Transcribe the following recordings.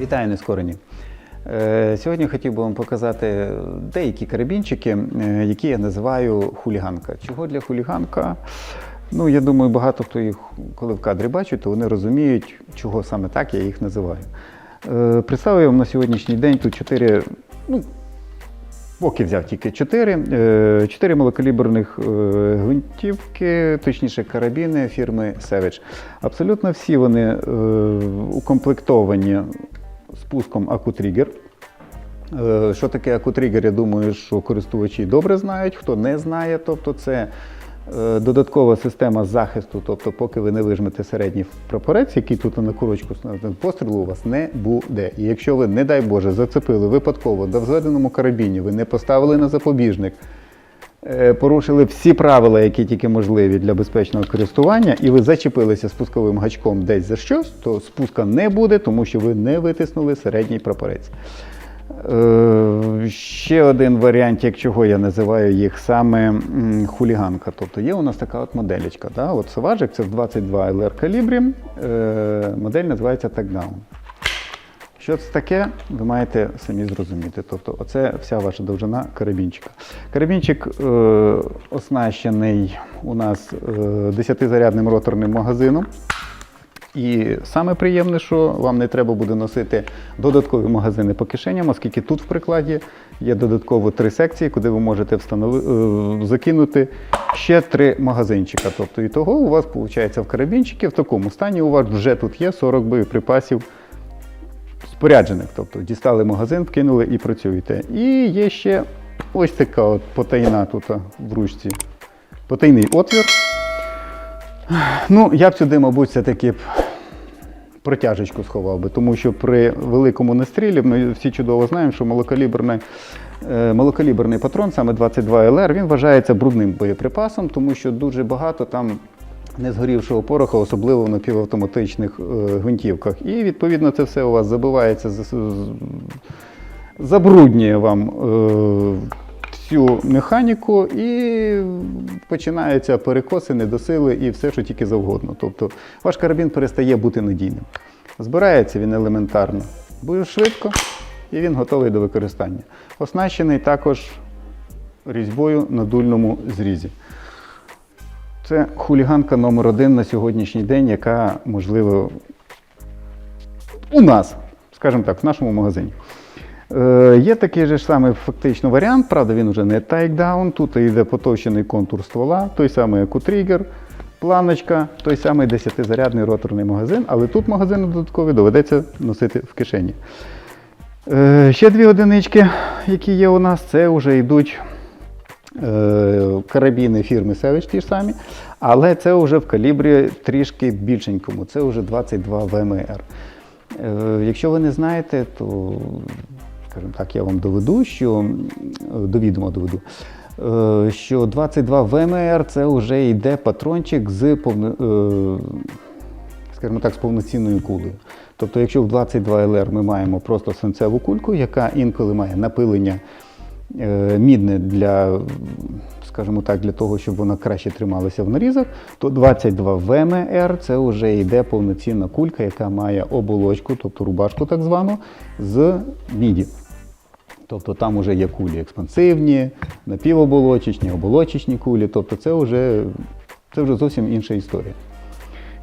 Вітаю нескорені. Е, Сьогодні хотів би вам показати деякі карабінчики, е, які я називаю хуліганка. Чого для хуліганка? Ну, я думаю, багато хто їх, коли в кадрі бачить, то вони розуміють, чого саме так я їх називаю. Е, Представив вам на сьогоднішній день тут чотири, ну, поки взяв тільки чотири, чотири малокаліберних гвинтівки, точніше карабіни фірми Savage. Абсолютно всі вони укомплектовані спуском акутригер. Е, Що таке акутригер, я думаю, що користувачі добре знають. Хто не знає, тобто це е, додаткова система захисту. Тобто, поки ви не вижмете середній прапорець, який тут на курочку пострілу у вас не буде. І якщо ви, не дай Боже, зацепили випадково до взведеному карабіні, ви не поставили на запобіжник. Е, Порушили всі правила, які тільки можливі для безпечного користування, і ви зачепилися спусковим гачком десь за щось, то спуска не буде, тому що ви не витиснули середній прапорець. Е, ще один варіант, як чого я називаю їх саме хуліганка. Тобто є у нас така от моделечка. Да? От Savage, це в 22 LR калібрі. Модель називається Tagdown. Що це таке, ви маєте самі зрозуміти. Тобто, оце вся ваша довжина карабінчика. Карабінчик е, оснащений у нас е, 10-зарядним роторним магазином. І саме приємне, що вам не треба буде носити додаткові магазини по кишеням, оскільки тут в прикладі є додатково три секції, куди ви можете встанови... е, закинути ще три магазинчика. Тобто і того у вас виходить в карабінчики в такому стані у вас вже тут є 40 боєприпасів споряджених. Тобто дістали магазин, вкинули і працюєте. І є ще ось така от потайна тут в ручці. Потайний отвір. Ну, я б сюди, мабуть, все-таки протяжечку сховав би, тому що при великому настрілі, ми всі чудово знаємо, що малокаліберний, е, малокаліберний патрон, саме 22 ЛР, він вважається брудним боєприпасом, тому що дуже багато там незгорівшого пороху, особливо в напівавтоматичних е, гвинтівках. І відповідно це все у вас забивається, забруднює вам е, всю механіку і починаються перекоси, недосили і все, що тільки завгодно. Тобто ваш карабін перестає бути надійним. Збирається він елементарно, дуже швидко і він готовий до використання. Оснащений також різьбою на дульному зрізі. Це хуліганка номер один на сьогоднішній день, яка можливо у нас, скажімо так, в нашому магазині. Е, є такий же ж самий фактично варіант, правда, він вже не тайкдаун. Тут йде потовщений контур ствола, той самий екутригер, планочка, той самий 10-зарядний роторний магазин, але тут магазин додатковий доведеться носити в кишені. Е, ще дві одинички, які є у нас, це вже йдуть карабіни фірми Savage ті ж самі, але це вже в калібрі трішки більшенькому, це вже 22 ВМР. Е, Якщо ви не знаєте, то скажімо так, я вам доведу, що м, до відома доведу, е, що 22 ВМР це вже йде патрончик з повно, е, скажімо так, з повноцінною кулею. Тобто, якщо в 22 ЛР ми маємо просто свинцеву кульку, яка інколи має напилення е, мідне для, скажімо так, для того, щоб вона краще трималася в нарізах, то 22 ВМР це вже йде повноцінна кулька, яка має оболочку, тобто рубашку так звану, з міді. Тобто там вже є кулі експансивні, напівоболочечні, оболочечні кулі. Тобто це вже, це вже зовсім інша історія.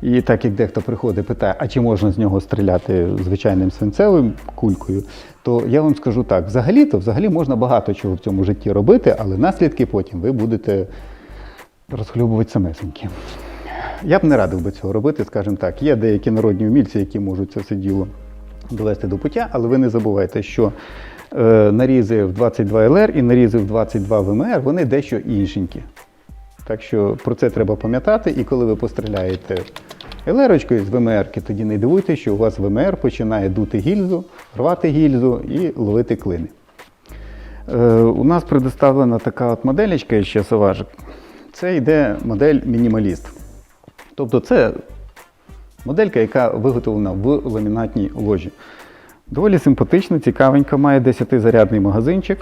І так як дехто приходить питає, а чи можна з нього стріляти звичайним свинцевим кулькою, то я вам скажу так: взагалі-то взагалі можна багато чого в цьому житті робити, але наслідки потім ви будете розхлюбувати самесенькі. Я б не радив би цього робити, скажімо так. Є деякі народні умільці, які можуть це все діло довести до пуття, але ви не забувайте, що е, нарізи в 22 ЛР і нарізи в 22 ВМР, вони дещо іншенькі. Так що про це треба пам'ятати, і коли ви постріляєте ЛР-очкою з ВМР, тоді не дивуйтесь, що у вас ВМР починає дути гільзу, рвати гільзу і ловити клини. Е, у нас предоставлена така от моделечка ще Savage. Це йде модель мінімаліст. Тобто це моделька, яка виготовлена в ламінатній ложі. Доволі симпатично, цікавенька, має 10-зарядний магазинчик.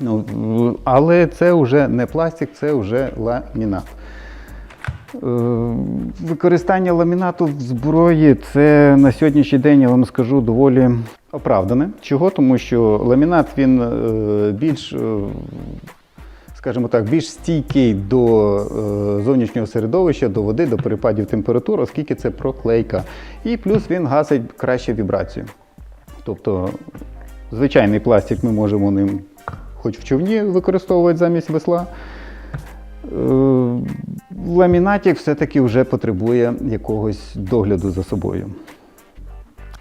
Ну, але це вже не пластик, це вже ламінат. Е, Використання ламінату в зброї це на сьогоднішній день, я вам скажу, доволі оправдане. Чого? Тому що ламінат він е, більш, е, скажімо так, більш стійкий до зовнішнього середовища, до води, до перепадів температур, оскільки це проклейка. І плюс він гасить краще вібрацію. Тобто звичайний пластик ми можемо ним хоч в човні використовувати замість весла. Ламінатик все-таки вже потребує якогось догляду за собою.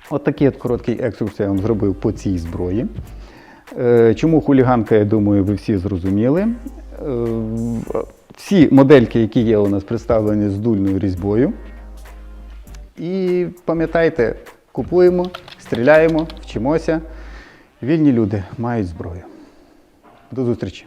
От такий от короткий екскурс я вам зробив по цій зброї. Е, Чому хуліганка, я думаю, ви всі зрозуміли. Е, Всі модельки, які є у нас представлені з дульною різьбою. І пам'ятайте, купуємо, стріляємо, вчимося. Вільні люди мають зброю. До зустрічі!